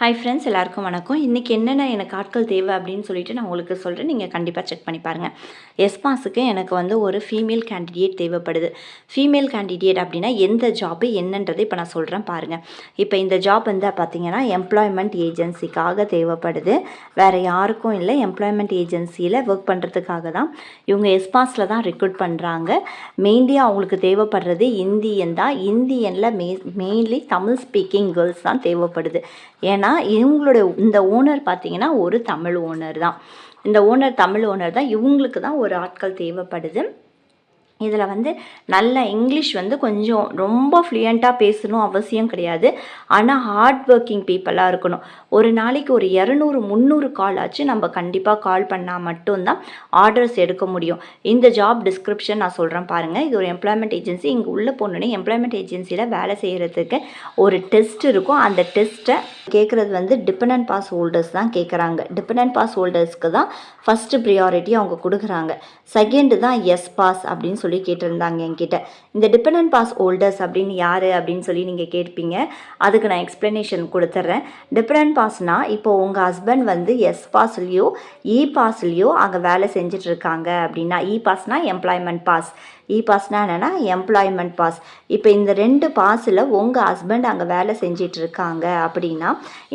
Hi friends எல்லாருக்கும் வணக்கம். இன்றைக்கி என்னென்ன எனக்கு ஆட்கள் தேவை அப்படின்னு சொல்லிட்டு நான் உங்களுக்கு சொல்கிறேன் நீங்கள் கண்டிப்பாக செக் பண்ணி பாருங்கள் எஸ்பாஸுக்கு எனக்கு வந்து ஒரு ஃபீமேல் கேண்டிடேட் தேவைப்படுது. ஃபீமேல் கேண்டிடேட் அப்படின்னா எந்த ஜாப்பு என்னன்றதை இப்போ நான் சொல்கிறேன் பாருங்கள் இப்போ இந்த ஜாப் வந்து பார்த்திங்கன்னா எம்ப்ளாய்மெண்ட் ஏஜென்சிக்காக தேவைப்படுது. வேறு யாருக்கும் இல்லை எம்ப்ளாய்மெண்ட் ஏஜென்சியில் ஒர்க் பண்ணுறதுக்காக தான் இவங்க எஸ்பாஸில் தான் ரெக்ரூட் பண்ணுறாங்க மெயின்லி அவங்களுக்கு தேவைப்படுறது இந்தியன் தான். இந்தியனில் மெய் மெயின்லி தமிழ் ஸ்பீக்கிங் கேர்ள்ஸ் தான் தேவைப்படுது. ஏன்னா இவங்களோட இந்த ஓனர் பார்த்திங்கன்னா ஒரு தமிழ் ஓனர் தான். இந்த ஓனர் தமிழ் ஓனர் தான். இவங்களுக்கு தான் ஒரு ஆட்கள் தேவைப்படுது. இதில் வந்து நல்ல இங்கிலீஷ் வந்து கொஞ்சம் ரொம்ப ஃப்ளூயண்ட்டாக பேசணும் அவசியம் கிடையாது. ஆனால் ஹார்ட் ஒர்க்கிங் பீப்புளாக இருக்கணும். ஒரு நாளைக்கு ஒரு இரநூறு முந்நூறு கால் ஆச்சு. நம்ம கண்டிப்பாக கால் பண்ணால் மட்டும்தான் ஆர்டர்ஸ் எடுக்க முடியும். இந்த ஜாப் டிஸ்கிரிப்ஷன் நான் சொல்கிறேன் பாருங்கள் இது ஒரு எம்ப்ளாய்மெண்ட் ஏஜென்சி இங்கே உள்ளே போனோன்னே எம்ப்ளாய்மெண்ட் ஏஜென்சியில் வேலை செய்கிறதுக்கு ஒரு டெஸ்ட் இருக்கும். அந்த டெஸ்ட்டை கேட்குறது வந்து டிபெண்ட் பாஸ் ஹோல்டர்ஸ் தான் கேட்குறாங்க டிபெண்ட் பாஸ் ஹோல்டர்ஸ்க்கு தான் ஃபஸ்ட்டு ப்ரியாரிட்டி அவங்க கொடுக்குறாங்க. செகண்டு தான் எஸ் பாஸ் அப்படின்னு சொல்லி கேட்டிருந்தாங்க என்கிட்ட. இந்த டிபெண்ட் பாஸ் ஹோல்டர்ஸ் அப்படின்னு யார் அப்படின்னு சொல்லி நீங்கள் கேட்பீங்க. அதுக்கு நான் எக்ஸ்ப்ளனேஷன் கொடுத்துட்றேன் டிபெண்ட் பாஸ்னா இப்போ உங்கள் ஹஸ்பண்ட் வந்து எஸ் பாஸ்லேயோ இ e பாஸ்லேயோ அங்கே வேலை செஞ்சிட்ருக்காங்க அப்படின்னா இ பாஸ்னால் எம்ப்ளாய்மெண்ட் பாஸ் இ பாஸ்னால் என்னென்னா எம்ப்ளாய்மெண்ட் பாஸ் இப்போ இந்த ரெண்டு பாஸில் உங்கள் ஹஸ்பண்ட் அங்கே வேலை செஞ்சிட்டு இருக்காங்க அப்படின்னா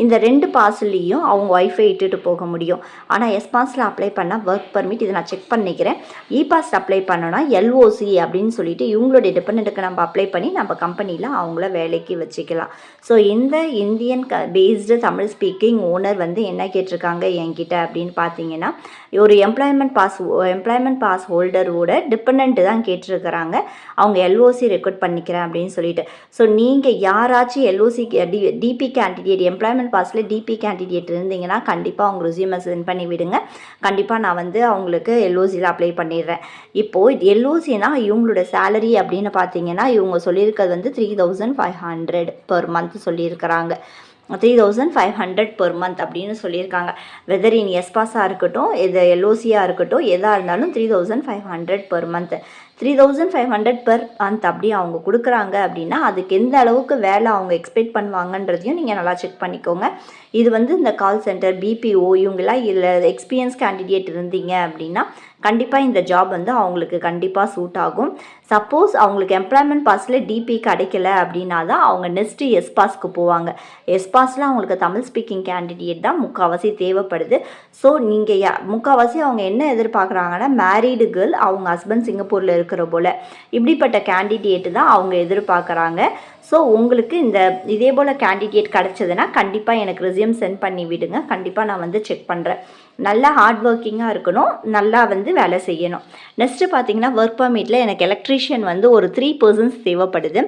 இந்த ரெண்டு பாஸ்லேயும் அவங்க ஒய்ஃபை இட்டுட்டு போக முடியும். ஆனால் எஸ் பாஸில் அப்ளை பண்ணால் ஒர்க் பர்மிட் இதை நான் செக் பண்ணிக்கிறேன். இ பாஸ் அப்ளை பண்ணோன்னா எல்ஓசி அப்படின்னு சொல்லிட்டு இவங்களுடைய டிபெண்ட்டுக்கு நம்ம அப்ளை பண்ணி நம்ம கம்பெனியில் அவங்கள வேலைக்கு வச்சுக்கலாம். ஸோ இந்த இந்தியன் க பேஸ்டு தமிழ் ஸ்பீக்கிங் ஓனர் வந்து என்ன கேட்டிருக்காங்க என்கிட்ட அப்படின்னு பார்த்தீங்கன்னா ஒரு எம்ப்ளாய்மெண்ட் பாஸ் எம்ப்ளாய்மெண்ட் பாஸ் ஹோல்டரோட டிபெண்ட்டு தான் கேட்டிருக்கிறாங்க. அவங்க எல்ஓசி ரெக்ரூட் பண்ணிக்கிறேன் அப்படின்னு சொல்லிட்டு. ஸோ நீங்கள் யாராச்சும் LOC D DP candidate employment பாஸில் டிபி கேண்டிடேட் இருந்தீங்கன்னா கண்டிப்பாக அவங்க ரெசியூமை சென்ட் பண்ணி விடுங்க. கண்டிப்பாக நான் வந்து அவங்களுக்கு எல்ஓசியில் அப்ளை பண்ணிடுறேன். இப்போது எல்ஓசினா இவங்களோட சேலரி அப்படின்னு பார்த்தீங்கன்னா இவங்க சொல்லியிருக்கிறது வந்து three thousand five hundred per month சொல்லியிருக்கிறாங்க. Three thousand five hundred per month அப்படின்னு சொல்லியிருக்காங்க. வெதர் இன் எஸ்பாஸாக இருக்கட்டும் இது எல்ஓசியாக இருக்கட்டும் எதாக இருந்தாலும் three thousand five hundred per month three thousand five hundred per month அப்படி அவங்க கொடுக்குறாங்க அப்படின்னா அதுக்கு எந்த அளவுக்கு வேலை அவங்க எக்ஸ்பெக்ட் பண்ணுவாங்கன்றதையும் நீங்கள் நல்லா செக் பண்ணிக்கோங்க. இது வந்து இந்த கால் சென்டர் பிபிஓ இவங்கெல்லாம் இதில் எக்ஸ்பீரியன்ஸ் கேண்டிடேட் இருந்தீங்க அப்படின்னா கண்டிப்பாக இந்த ஜாப் வந்து அவங்களுக்கு கண்டிப்பாக சூட் ஆகும். சப்போஸ் அவங்களுக்கு எம்ப்ளாய்மெண்ட் பாஸில் டிபி கிடைக்கல அப்படின்னா தான் அவங்க நெக்ஸ்ட்டு எஸ் பாஸ்க்கு போவாங்க. எஸ் பாஸில் அவங்களுக்கு தமிழ் ஸ்பீக்கிங் கேண்டிடேட் தான் முக்கால்வாசி தேவைப்படுது. ஸோ நீங்கள் யா முக்கால்வாசி அவங்க என்ன எதிர்பார்க்குறாங்கன்னா மேரீடு கேர்ள் அவங்க ஹஸ்பண்ட் சிங்கப்பூரில் இருக்கிற போல். இப்படிப்பட்ட கேண்டிடேட்டு தான் அவங்க எதிர்பார்க்குறாங்க. ஸோ உங்களுக்கு இந்த இதே போல் கேண்டிடேட் கிடச்சதுன்னா கண்டிப்பாக எனக்கு ரெசியூம் சென்ட் பண்ணி விடுங்க. கண்டிப்பாக நான் வந்து செக் பண்ணுறேன் நல்லா ஹார்ட் ஒர்க்கிங்காக இருக்கணும். நல்லா வந்து வேலை செய்யணும். நெக்ஸ்ட்டு பார்த்தீங்கன்னா ஒர்க் பர்மிட்டில் எனக்கு எலக்ட்ரீஷியன் வந்து ஒரு த்ரீ பர்சன்ஸ் தேவைப்படுது.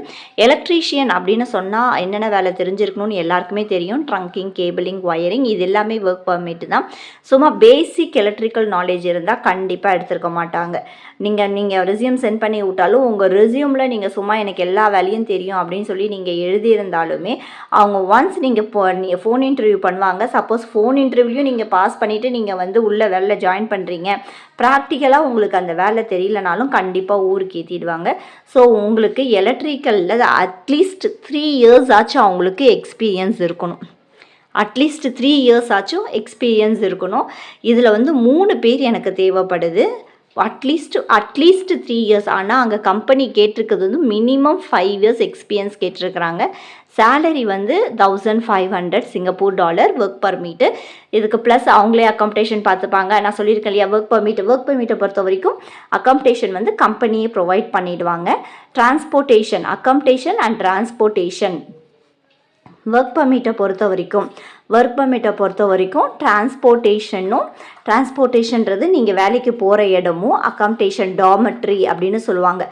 எலக்ட்ரீஷியன் அப்படின்னு சொன்னால் என்னென்ன வேலை தெரிஞ்சிருக்கணும்னு எல்லாருக்குமே தெரியும். ட்ரங்கிங் கேபிளிங் ஒயரிங் இது எல்லாமே ஒர்க் பர்மிட் தான். சும்மா பேசிக் எலக்ட்ரிக்கல் நாலேஜ் இருந்தால் கண்டிப்பாக எடுத்திருக்க மாட்டாங்க. நீங்கள் நீங்கள் ரெசியூம் சென்ட் பண்ணி விட்டாலும் உங்கள் ரெசியூமில் நீங்கள் சும்மா எனக்கு எல்லா வேலையும் தெரியும் அப்படின்னு சொல்லி நீங்கள் எழுதியிருந்தாலுமே அவங்க ஒன்ஸ் நீங்கள் இப்போ நீங்கள் ஃபோன் இன்டர்வியூ பண்ணுவாங்க. சப்போஸ் ஃபோன் இன்டர்வியூ நீங்கள் பாஸ் பண்ணிவிட்டு நீங்கள் வந்து உள்ளே வேலை ஜாயின் பண்ணுறீங்க ப்ராக்டிக்கலாக உங்களுக்கு அந்த வேலை தெரியலனாலும் கண்டிப்பாக ஊருக்கு ஏற்றிடுவாங்க ஸோ உங்களுக்கு எலக்ட்ரிக்கலில் அட்லீஸ்ட் த்ரீ இயர்ஸ் ஆச்சும் அவங்களுக்கு எக்ஸ்பீரியன்ஸ் இருக்கணும். அட்லீஸ்ட் த்ரீ இயர்ஸ் ஆச்சும் எக்ஸ்பீரியன்ஸ் இருக்கணும். இதில் வந்து மூணு பேர் எனக்கு தேவைப்படுது. அட்லீஸ்ட் அட்லீஸ்ட் த்ரீ இயர்ஸ் ஆனால் அங்கே கம்பெனி கேட்டிருக்கிறது வந்து மினிமம் ஃபைவ் இயர்ஸ் எக்ஸ்பீரியன்ஸ் கேட்டிருக்கிறாங்க. சேலரி வந்து thousand five hundred Singapore dollar work permit இதுக்கு ப்ளஸ் அவங்களே அக்காமடேஷன் பார்த்துப்பாங்க. நான் சொல்லியிருக்கேன் இல்லையா ஒர்க் பர்மிட் ஒர்க் பர்மிட்டை பொறுத்த வரைக்கும் அக்காமடேஷன் வந்து கம்பெனியே ப்ரொவைட் பண்ணிவிடுவாங்க transportation accommodation and transportation work பர்மிட்டை பொறுத்த வரைக்கும். ஒர்க் பர்மிட்டை பொறுத்த வரைக்கும் டிரான்ஸ்போர்ட்டேஷனும் டிரான்ஸ்போர்ட்டேஷன்றது நீங்கள் வேலைக்கு போகிற இடமும் அக்காமடேஷன் டாமெட்ரி அப்படின்னு சொல்லுவாங்க.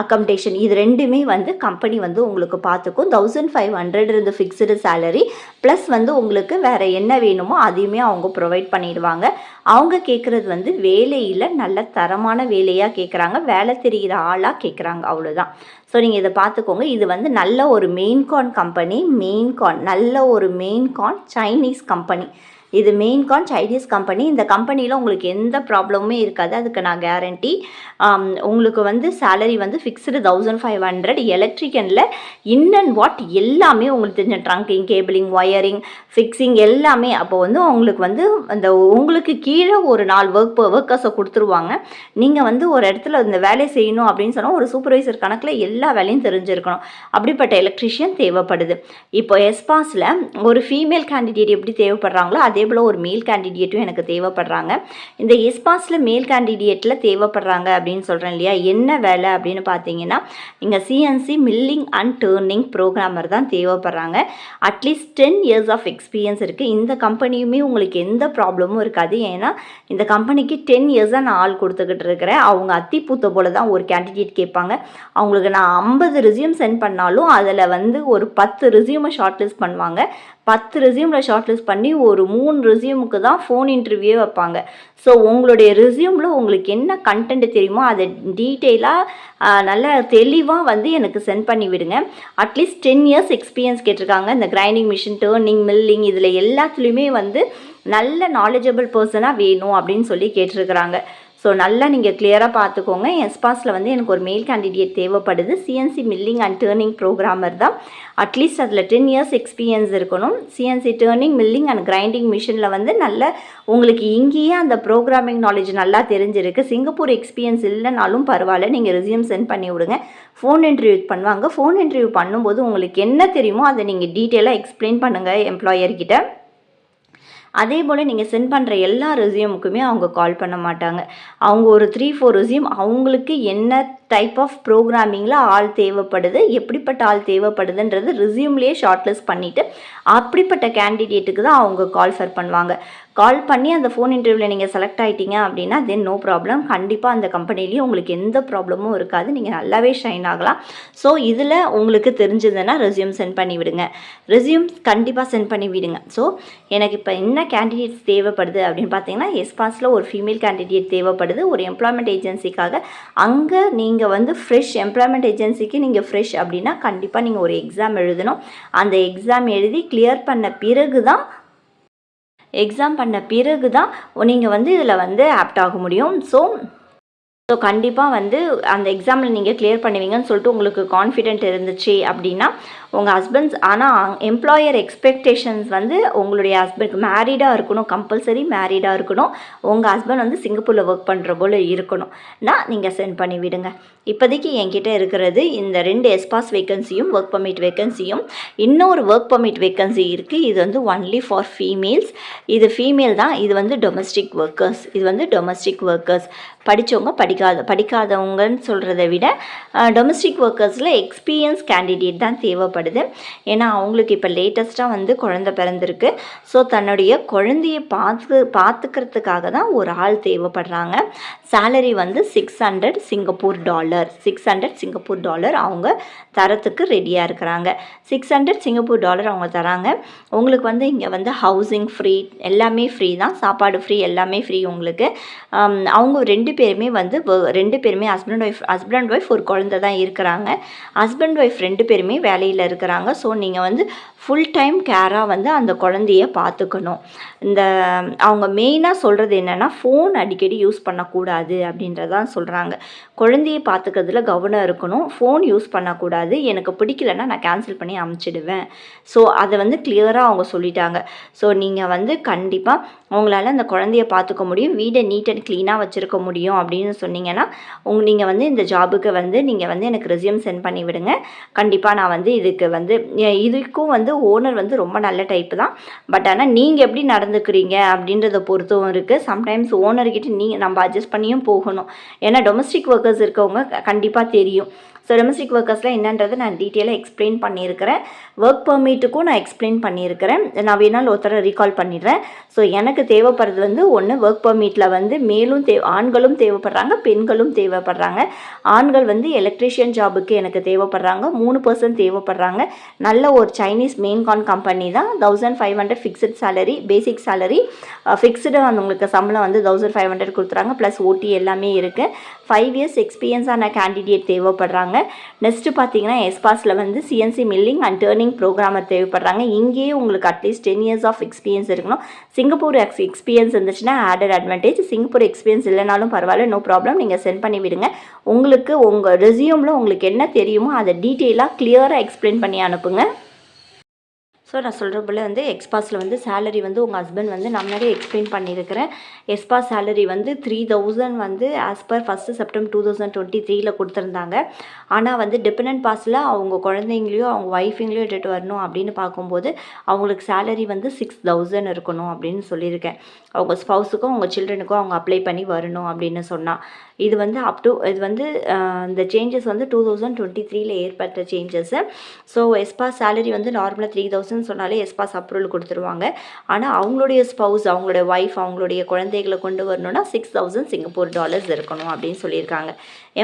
அக்கமடேஷன் இது ரெண்டுமே வந்து கம்பெனி வந்து உங்களுக்கு பார்த்துக்கும் தௌசண்ட் ஃபைவ் ஹண்ட்ரட் இருந்து ஃபிக்ஸ்டு சேலரி ப்ளஸ் வந்து உங்களுக்கு வேறு என்ன வேணுமோ அதையுமே அவங்க ப்ரொவைட் பண்ணிடுவாங்க. அவங்க கேட்குறது வந்து வேலையில் நல்ல தரமான வேலையாக கேட்குறாங்க வேலை தெரிகிற ஆளாக கேட்குறாங்க அவ்வளோதான் ஸோ நீங்கள் இதை பார்த்துக்கோங்க. இது வந்து நல்ல ஒரு மெயின்கான் கம்பெனி மெயின்கான் நல்ல ஒரு மெயின்கான் சைனீஸ் கம்பெனி இது மெயின்கான் சைனீஸ் கம்பெனி இந்த கம்பெனியில் உங்களுக்கு எந்த ப்ராப்ளமுமே இருக்காது. அதுக்கு நான் கேரண்டி உங்களுக்கு வந்து சேலரி வந்து ஃபிக்ஸ்டு தௌசண்ட் ஃபைவ் ஹண்ட்ரட் எலக்ட்ரிக்கனில் இன் அண்ட் வாட் எல்லாமே உங்களுக்கு தெரிஞ்ச ட்ரங்கிங் கேபிளிங் ஒயரிங் ஃபிக்ஸிங் எல்லாமே அப்போ வந்து உங்களுக்கு வந்து அந்த உங்களுக்கு கீழே ஒரு நாலு ஒர்க் ஒர்க்கர்ஸை கொடுத்துருவாங்க. நீங்கள் வந்து ஒரு இடத்துல இந்த வேலையை செய்யணும் அப்படின்னு சொன்னால் ஒரு சூப்பர்வைசர் கணக்கில் எல்லா வேலையும் தெரிஞ்சிருக்கணும். அப்படிப்பட்ட எலக்ட்ரிஷியன் தேவைப்படுது. இப்போ எஸ்பாஸில் ஒரு ஃபீமேல் கேண்டிடேட் எப்படி தேவைப்படுறாங்களோ அதே போல் ஒரு மேல் கேண்டிடேட்டும் எனக்கு தேவைப்படுறாங்க. இந்த எஸ்பாஸில் மேல் கேண்டிடேட்டில் தேவைப்படுறாங்க அப்படின்னு சொல்கிறேன் இல்லையா? என்ன வேலை அப்படின்னு பார்த்தீங்கன்னா இங்கே CNC milling and turning programmer தான் தேவைப்படுறாங்க. At least ten years of experience இருக்குது இந்த கம்பெனியுமே உங்களுக்கு எந்த ப்ராப்ளமும் இருக்காது. ஏன்னா இந்த கம்பெனிக்கு டென் இயர்ஸாக நான் ஆள் கொடுத்துக்கிட்டு இருக்கிறேன். அவங்க அத்தி பூத்த போல தான் ஒரு கேண்டிடேட் கேட்பாங்க. அவங்களுக்கு நான் ஐம்பது ரிசியூம் சென்ட் பண்ணாலும் அதில் வந்து ஒரு பத்து ரிசியூமை ஷார்ட் லிஸ்ட் பண்ணுவாங்க. பத்து ரெசியூமில் ஷார்ட் லிஸ்ட் பண்ணி ஒரு மூணு ரெசியூமுக்கு தான் ஃபோன் இன்டர்வியூவே வைப்பாங்க. ஸோ உங்களுடைய ரெசியூமில் உங்களுக்கு என்ன கண்டென்ட் தெரியுமோ அதை டீட்டெயிலாக நல்ல தெளிவாக வந்து எனக்கு சென்ட் பண்ணி விடுங்க. அட்லீஸ்ட் டென் இயர்ஸ் எக்ஸ்பீரியன்ஸ் கேட்டிருக்காங்க. இந்த கிரைண்டிங் மிஷின் டேர்னிங் மில்லிங் இதில் எல்லாத்துலேயுமே வந்து நல்ல நாலேஜபிள் பர்சனாக வேணும் அப்படின்னு சொல்லி கேட்டிருக்கிறாங்க. ஸோ நல்லா நீங்கள் கிளியராக பார்த்துக்கோங்க எஸ்பாஸில் வந்து எனக்கு ஒரு மெயில் கேண்டிடேட் தேவைப்படுது. CNC milling and turning programmer தான். அட்லீஸ்ட் அதில் டென் இயர்ஸ் எக்ஸ்பீரியன்ஸ் இருக்கணும். CNC turning milling and grinding மிஷினில் வந்து நல்ல உங்களுக்கு இங்கேயே அந்த ப்ரோக்ராமிங் நாலேஜ் நல்லா தெரிஞ்சிருக்கு. சிங்கப்பூர் எக்ஸ்பீரியன்ஸ் இல்லைனாலும் பரவாயில்ல. நீங்கள் ரெசியூம் சென்ட் பண்ணி விடுங்க. ஃபோன் இன்டர்வியூ பண்ணுவாங்க. ஃபோன் இன்டர்வியூ பண்ணும்போது உங்களுக்கு என்ன தெரியுமோ அதை நீங்கள் டீட்டெயிலாக எக்ஸ்பிளைன் பண்ணுங்கள் எம்ப்ளாயர்கிட்ட அதே போல் நீங்கள் சென்ட் பண்ணுற எல்லா ரெசியூமுக்குமே அவங்க கால் பண்ண மாட்டாங்க. அவங்க ஒரு த்ரீ ஃபோர் ரெசியூம் அவங்களுக்கு என்ன டைப் ஆஃப் ப்ரோக்ராமிங்கில் ஆள் தேவைப்படுது. எப்படிப்பட்ட ஆள் தேவைப்படுதுன்றது ரிசியூம்லேயே ஷார்ட்லிஸ்ட் பண்ணிவிட்டு அப்படிப்பட்ட கேண்டிடேட்டுக்கு தான் அவங்க கால் ஃபர் பண்ணுவாங்க. கால் பண்ணி அந்த ஃபோன் இன்டர்வியூவில் நீங்கள் செலக்ட் ஆகிட்டீங்க அப்படின்னா தென் நோ ப்ராப்ளம் கண்டிப்பாக அந்த கம்பெனிலேயும் உங்களுக்கு எந்த ப்ராப்ளமும் இருக்காது. நீங்கள் நல்லாவே ஷைன் ஆகலாம். ஸோ இதில் உங்களுக்கு தெரிஞ்சதுன்னா ரெசியூம் சென்ட் பண்ணி விடுங்க. ரெசியூம் கண்டிப்பாக சென்ட் பண்ணி விடுங்க. ஸோ எனக்கு இப்போ என்ன கேண்டிடேட்ஸ் தேவைப்படுது அப்படின்னு பார்த்தீங்கன்னா எஸ்பாஸில் ஒரு ஃபீமேல் கேண்டிடேட் தேவைப்படுது. ஒரு எம்ப்ளாய்மெண்ட் ஏஜென்சிக்காக அங்கே நீங்கள் வந்து ஃப்ரெஷ் எம்ப்ளாய்மெண்ட் ஏஜென்சிக்கு நீங்கள் ஃப்ரெஷ் அப்படின்னா கண்டிப்பாக நீங்கள் ஒரு எக்ஸாம் எழுதணும். அந்த எக்ஸாம் எழுதி கிளியர் பண்ண பிறகு தான் எக்ஸாம் பண்ண பிறகு தான் நீங்கள் வந்து இதில் வந்து ஆப்ட் ஆக முடியும். ஸோ ஸோ கண்டிப்பாக வந்து அந்த எக்ஸாமில் நீங்கள் கிளியர் பண்ணுவீங்கன்னு சொல்லிட்டு உங்களுக்கு கான்ஃபிடென்ட் இருந்துச்சு அப்படின்னா உங்கள் ஹஸ்பண்ட்ஸ் ஆனால் எம்ப்ளாயர் எக்ஸ்பெக்டேஷன்ஸ் வந்து உங்களுடைய ஹஸ்பண்ட் மேரீடாக இருக்கணும் கம்பல்சரி மேரீடாக இருக்கணும். உங்கள் ஹஸ்பண்ட் வந்து சிங்கப்பூரில் ஒர்க் பண்ணுற போல் இருக்கணும்னா நீங்கள் சென்ட் பண்ணி விடுங்க. இப்போதைக்கு என்கிட்ட இருக்கிறது இந்த ரெண்டு எஸ்பாஸ் வேக்கன்சியும் ஒர்க் பர்மிட் வேக்கன்சியும் இன்னொரு ஒர்க் பர்மிட் வேக்கன்சி இருக்குது இது வந்து ஒன்லி ஃபார் ஃபீமேல்ஸ் இது ஃபீமேல் தான். இது வந்து டொமஸ்டிக் ஒர்க்கர்ஸ் இது வந்து டொமஸ்டிக் ஒர்க்கர்ஸ் படித்தவங்க படிக்காத படிக்காதவங்கன்னு சொல்கிறத விட டொமஸ்டிக் ஒர்க்கர்ஸில் எக்ஸ்பீரியன்ஸ் கேண்டிடேட் தான் தேவைப்படுது. ஏன்னா அவங்களுக்கு இப்போ லேட்டஸ்ட்டாக வந்து குழந்த பிறந்திருக்கு. ஸோ தன்னுடைய குழந்தைய பார்த்து பார்த்துக்கிறதுக்காக தான் ஒரு ஆள் தேவைப்படுறாங்க. சேலரி வந்து six hundred Singapore dollar six hundred Singapore dollar அவங்க தரத்துக்கு ரெடியாக இருக்கிறாங்க. சிக்ஸ் ஹண்ட்ரட் சிங்கப்பூர் டாலர் அவங்க தராங்க. உங்களுக்கு வந்து இங்கே வந்து ஹவுசிங் ஃப்ரீ எல்லாமே ஃப்ரீ தான். சாப்பாடு ஃப்ரீ எல்லாமே ஃப்ரீ உங்களுக்கு. Um, அவங்க ரெண்டு பேருமே வந்து ரெண்டு பேருமே ஹஸ்பண்ட் ஒய்ஃப் ஹஸ்பண்ட் ஒய்ஃப் ஒரு குழந்தை தான் இருக்கிறாங்க. ஹஸ்பண்ட் ஒய்ஃப் ரெண்டு பேருமே வேலையில் இருக்கிறாங்க. ஸோ நீங்கள் வந்து ஃபுல் டைம் கேராக வந்து அந்த குழந்தைய பார்த்துக்கணும். இந்த அவங்க மெயினாக சொல்கிறது என்னென்னா ஃபோன் அடிக்கடி யூஸ் பண்ணக்கூடாது அப்படின்றதான் சொல்கிறாங்க குழந்தைய பார்த்துக்கிறதுல கவனம் இருக்கணும். ஃபோன் யூஸ் பண்ணக்கூடாது. எனக்கு பிடிக்கலன்னா நான் கேன்சல் பண்ணி அமுச்சிடுவேன். ஸோ அதை வந்து கிளியராக அவங்க சொல்லிட்டாங்க. ஸோ நீங்கள் வந்து கண்டிப்பாக உங்களால் அந்த குழந்தைய பார்த்துக்க முடியும். வீடை நீட் அண்ட் க்ளீனாக வச்சுருக்க முடியும் அப்படின்னு சொன்னீங்கன்னா உங்க நீங்கள் வந்து இந்த ஜாபுக்கு வந்து நீங்கள் வந்து எனக்கு ரெசியூம் சென்ட் பண்ணி விடுங்க. கண்டிப்பாக நான் வந்து இதுக்கு வந்து இதுக்கும் வந்து ஓனர் வந்து ரொம்ப நல்ல டைப்பு தான். பட் ஆனால் நீங்கள் எப்படி நடந்துக்கிறீங்க அப்படின்றத பொறுத்தும் இருக்குது சம்டைம்ஸ் ஓனர்கிட்ட நீங்கள் நம்ம அட்ஜஸ்ட் பண்ணியும் போகணும். ஏன்னா டொமஸ்டிக் ஒர்க்கர்ஸ் இருக்கவங்க கண்டிப்பாக தெரியும். ஸோ டொமஸ்டிக் ஒர்க்கர்ஸில் என்னன்றதை நான் டீட்டெயிலாக எக்ஸ்பிளைன் பண்ணியிருக்கிறேன். ஒர்க் பர்மிட்டுக்கும் நான் எக்ஸ்பிளைன் பண்ணியிருக்கிறேன். நான் வேணாலும் ஒருத்தரை ரீகால் பண்ணிடுறேன். ஸோ எனக்கு தேவைப்படுறது வந்து ஒன்று ஒர்க் பர்மிட்டில் வந்து மேலும் தே ஆண்களும் தேவைப்படுறாங்க பெண்களும் தேவைப்படுறாங்க. ஆண்கள் வந்து எலக்ட்ரிஷியன் ஜாபுக்கு எனக்கு தேவைப்படுறாங்க. மூணு பர்சன்ட் தேவைப்படுறாங்க. நல்ல ஒரு சைனீஸ் மெயின்கான் கம்பெனி தான். Thousand five hundred fixed salary basic salary fixed வந்து உங்களுக்கு சம்பளம் வந்து தௌசண்ட் ஃபைவ் ஹண்ட்ரட் கொடுத்துறாங்க. ப்ளஸ் ஓடி எல்லாமே இருக்குது ஃபைவ் இயர்ஸ் எக்ஸ்பீரியன்ஸான கேண்டிடேட் தேவைப்படுறாங்க. தேவைப்படுறாங்க நெக்ஸ்ட்டு பார்த்தீங்கன்னா எஸ்பாஸில் வந்து CNC milling and turning programmer தேவைப்படுறாங்க. இங்கேயே உங்களுக்கு at least ten years of experience இருக்கணும். சிங்கப்பூர் எக்ஸ் எக்ஸ்பீரியன்ஸ் இருந்துச்சுன்னா ஆடட் அட்வான்டேஜ் சிங்கப்பூர் எக்ஸ்பீரியன்ஸ் இல்லைனாலும் பரவாயில்ல நோ ப்ராப்ளம் நீங்கள் சென்ட் பண்ணி விடுங்க. உங்களுக்கு உங்கள் ரெசியூமில் உங்களுக்கு என்ன தெரியுமோ அதை டீட்டெயிலாக கிளியராக எக்ஸ்பிளைன் பண்ணி அனுப்புங்க. ஸோ நான் சொல்கிற போல் வந்து எக்ஸ்பாஸில் வந்து சேலரி வந்து உங்கள் ஹஸ்பண்ட் வந்து நான் நிறைய எக்ஸ்பிளைன் பண்ணியிருக்கிறேன். எஸ்பா சேலரி வந்து த்ரீ தௌசண்ட் வந்து as per first September two thousand twenty த்ரீயில் கொடுத்துருந்தாங்க. ஆனால் வந்து டிபெண்ட் பாஸில் அவங்க குழந்தைங்களையும் அவங்க ஒய்ஃபுங்களையும் இட்டுட்டு வரணும் அப்படின்னு பார்க்கும்போது அவங்களுக்கு சேலரி வந்து சிக்ஸ் தௌசண்ட் இருக்கணும் அப்படின்னு சொல்லியிருக்கேன். அவங்க ஸ்பௌஸுக்கும் அவங்க சில்ட்ரனுக்கும் அவங்க அப்ளை பண்ணி வரணும் அப்படின்னு சொன்னால் இது வந்து அப் டு இது வந்து இந்த சேஞ்சஸ் வந்து டூ தௌசண்ட் டுவெண்ட்டி த்ரீல ஏற்பட்ட சேஞ்சஸ்ஸு ஸோ எஸ்பா சேலரி வந்து நார்மலாக த்ரீ தௌசண்ட் சொன்னாலே எஸ்பாஸ் அப்ரூவல் கொடுத்துருவாங்க. ஆனால் அவங்களுடைய ஸ்பவுஸ் அவங்களுடைய ஒய்ஃப் அவங்களுடைய குழந்தைகளை கொண்டு வரணும்னா சிக்ஸ் தௌசண்ட் சிங்கப்பூர் டாலர்ஸ் இருக்கணும் அப்படின்னு சொல்லியிருக்காங்க.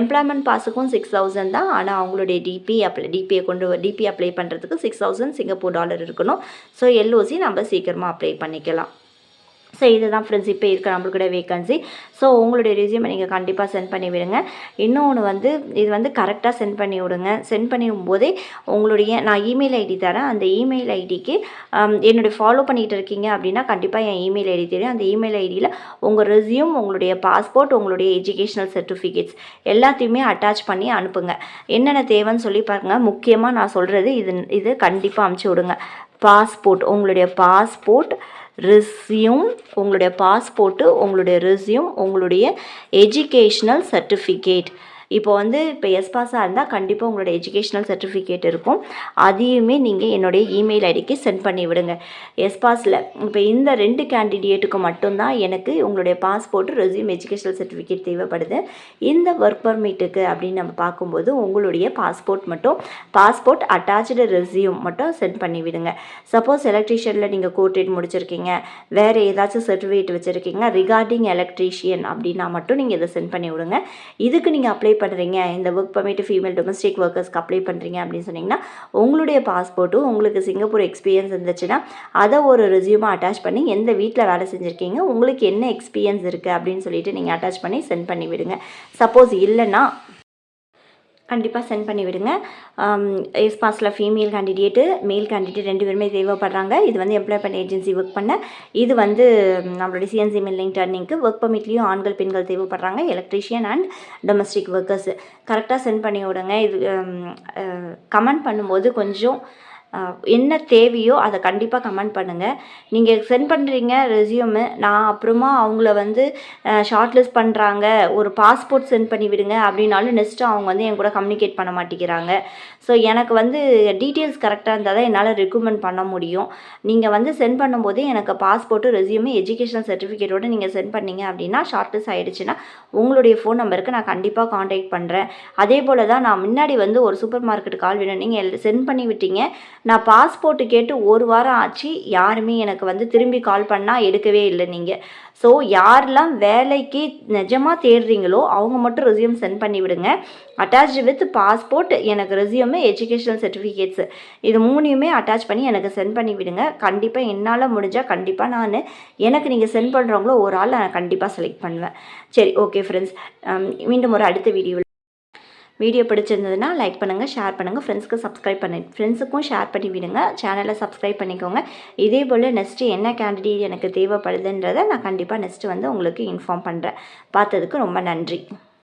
எம்ப்ளாய்மெண்ட் பாஸுக்கும் சிக்ஸ் தௌசண்ட் தான். ஆனால் அவங்களுடைய டிபி அப்ளை டிபியை கொண்டு டிபி அப்ளை பண்ணுறதுக்கு சிக்ஸ் தௌசண்ட் சிங்கப்பூர் டாலர் இருக்கணும். ஸோ எல்ஓசி நம்ம சீக்கிரமாக அப்ளை பண்ணிக்கலாம். ஸோ இதுதான் ஃப்ரெண்ட்ஸ் இப்போ இருக்க நம்மளுடைய வேகன்சி ஸோ உங்களுடைய ரெசியூமை நீங்கள் கண்டிப்பாக சென்ட் பண்ணி விடுங்க. இன்னொன்று வந்து இது வந்து கரெக்டாக சென்ட் பண்ணி விடுங்க. சென்ட் பண்ணி போதே உங்களுடைய நான் இமெயில் ஐடி தரேன். அந்த இமெயில் ஐடிக்கு என்னுடைய ஃபாலோ பண்ணிகிட்டு இருக்கீங்க அப்படின்னா கண்டிப்பாக என் இமெயில் ஐடி தெரியும் அந்த இமெயில் ஐடியில் உங்கள் ரெசியூம் உங்களுடைய பாஸ்போர்ட் உங்களுடைய எஜுகேஷனல் சர்டிஃபிகேட்ஸ் எல்லாத்தையுமே அட்டாச் பண்ணி அனுப்புங்க. என்னென்ன தேவைன்னு சொல்லி பாருங்கள் முக்கியமாக நான் சொல்கிறது இது இது கண்டிப்பாக அமுச்சு விடுங்க. பாஸ்போர்ட் உங்களுடைய பாஸ்போர்ட் ரெஸ்யூம் உங்களுடைய பாஸ்போர்ட்டு உங்களுடைய ரெஸ்யூம் உங்களுடைய எஜுகேஷ்னல் சர்டிஃபிகேட் இப்போ வந்து இப்போ எஸ்பாஸாக இருந்தால் கண்டிப்பாக உங்களோட எஜுகேஷ்னல் சர்டிஃபிகேட் இருக்கும். அதையுமே நீங்கள் என்னுடைய இமெயில் ஐடிக்கு சென்ட் பண்ணி விடுங்க. எஸ்பாஸில் இப்போ இந்த ரெண்டு கேண்டிடேட்டுக்கு மட்டும்தான் எனக்கு உங்களுடைய பாஸ்போர்ட் ரெஸ்யூம் எஜுகேஷனல் சர்டிஃபிகேட் தேவைப்படுது. இந்த ஒர்க் பர்மிட்டுக்கு அப்படின்னு நம்ம பார்க்கும்போது உங்களுடைய பாஸ்போர்ட் மட்டும் பாஸ்போர்ட் அட்டாச்சு ரெஸ்யூம் மட்டும் சென்ட் பண்ணி விடுங்க. சப்போஸ் எலக்ட்ரீஷியனில் நீங்கள் கோர்டேட் முடிச்சிருக்கீங்க. வேறு ஏதாச்சும் சர்டிஃபிகேட் வச்சுருக்கீங்க. ரிகார்டிங் எலக்ட்ரீஷியன் அப்படின்னா மட்டும் நீங்கள் இதை சென்ட் பண்ணி விடுங்க. இதுக்கு நீங்கள் அப்ளை பண்ணுறீங்க இந்த ஒர்க் பர்மிட் ஃபீமேல் டொமஸ்டிக் ஒர்க்கர்ஸ்க்கு அப்ளை பண்ணுறீங்க அப்படின்னு சொன்னீங்கன்னா உங்களுடைய பாஸ்போர்ட்டும் உங்களுக்கு சிங்கப்பூர் எக்ஸ்பீரியன்ஸ் இருந்துச்சுன்னா அதை ஒரு ரெசியூமாக அட்டாச் பண்ணி எந்த வீட்டில் வேலை செஞ்சுருக்கீங்க உங்களுக்கு என்ன எக்ஸ்பீரியன்ஸ் இருக்குது அப்படின்னு சொல்லிட்டு நீங்கள் அட்டாச் பண்ணி சென்ட் பண்ணி விடுங்க. சப்போஸ் இல்லைன்னா கண்டிப்பாக சென்ட் பண்ணி விடுங்க. எஸ்பாஸில் ஃபீமேல் கேண்டிடேட்டு மேல் கேண்டிடேட் ரெண்டு பேருமே தேவைப்படுறாங்க. இது வந்து எம்ப்ளாய்மெண்ட் ஏஜென்சி ஒர்க் பண்ண. இது வந்து ம், நம்மளுடைய சிஎன்சி மில்லிங் டர்னிங்க்கு ஒர்க் பர்மிட்லேயும் ஆண்கள் பெண்கள் தேவைப்படுறாங்க. எலக்ட்ரீஷியன் அண்ட் டொமஸ்டிக் ஒர்க்கர்ஸ் கரெக்டாக சென்ட் பண்ணி விடுங்க. இது கமெண்ட் பண்ணும்போது கொஞ்சம் என்ன தேவையோ அதை கண்டிப்பாக கமெண்ட் பண்ணுங்கள் நீங்கள் சென்ட் பண்ணுறீங்க ரெசியூமு நான் அப்புறமா அவங்கள வந்து ஷார்ட் லிஸ்ட் பண்ணுறாங்க ஒரு பாஸ்போர்ட் சென்ட் பண்ணி விடுங்க அப்படின்னாலும் நெக்ஸ்ட்டு அவங்க வந்து என் கூட கம்யூனிகேட் பண்ண மாட்டேங்கிறாங்க. ஸோ எனக்கு வந்து டீட்டெயில்ஸ் கரெக்டாக இருந்தால் தான் என்னால் ரெக்குமெண்ட் பண்ண முடியும். நீங்கள் வந்து சென்ட் பண்ணும்போதே எனக்கு பாஸ்போர்ட்டு ரெசியூமு எஜுகேஷன் சர்டிஃபிகேட்டோடு நீங்கள் சென்ட் பண்ணீங்க அப்படின்னா ஷார்ட் லிஸ்ட் ஆகிடுச்சுன்னா உங்களுடைய ஃபோன் நம்பருக்கு நான் கண்டிப்பாக காண்டாக்ட் பண்ணுறேன் அதே போல் தான் நான் முன்னாடி வந்து ஒரு சூப்பர் மார்க்கெட் கால் வேணும் நீங்கள் சென்ட் பண்ணி விட்டீங்க. நான் பாஸ்போர்ட்டு கேட்டு ஒரு வாரம் ஆச்சு யாருமே எனக்கு வந்து திரும்பி கால் பண்ணால் எடுக்கவே இல்லை நீங்கள் ஸோ யாரெல்லாம் வேலைக்கு நிஜமாக தேடுறீங்களோ அவங்க மட்டும் ரெசியூம் சென்ட் பண்ணி விடுங்க. அட்டாச் வித் பாஸ்போர்ட் எனக்கு ரெசியூமு எஜுகேஷனல் சர்டிஃபிகேட்ஸு இது மூணையுமே அட்டாச் பண்ணி எனக்கு சென்ட் பண்ணி விடுங்க. கண்டிப்பாக என்னால் முடிஞ்சால் கண்டிப்பாக நான் எனக்கு நீங்கள் சென்ட் பண்ணுறவங்களோ ஒரு ஆள் நான் கண்டிப்பாக செலக்ட் பண்ணுவேன். சரி ஓகே ஃப்ரெண்ட்ஸ் மீண்டும் ஒரு அடுத்த வீடியோவில் வீடியோ பிடிச்சிருந்ததுன்னா லைக் பண்ணுங்கள் ஷேர் பண்ணுங்கள் ஃப்ரெண்ட்ஸ்க்கு சப்ஸ்கிரைப் பண்ணி ஃப்ரெண்ட்ஸுக்கும் ஷேர் பண்ணி விடுங்க. சேனலை சப்ஸ்கிரைப் பண்ணிக்கோங்க. இதே போல் நெக்ஸ்ட்டு என்ன கேண்டிடேட் எனக்கு தேவைப்படுதுன்றதை நான் கண்டிப்பாக நெக்ஸ்ட்டு வந்து உங்களுக்கு இன்ஃபார்ம் பண்ணுறேன் பார்த்ததுக்கு ரொம்ப நன்றி.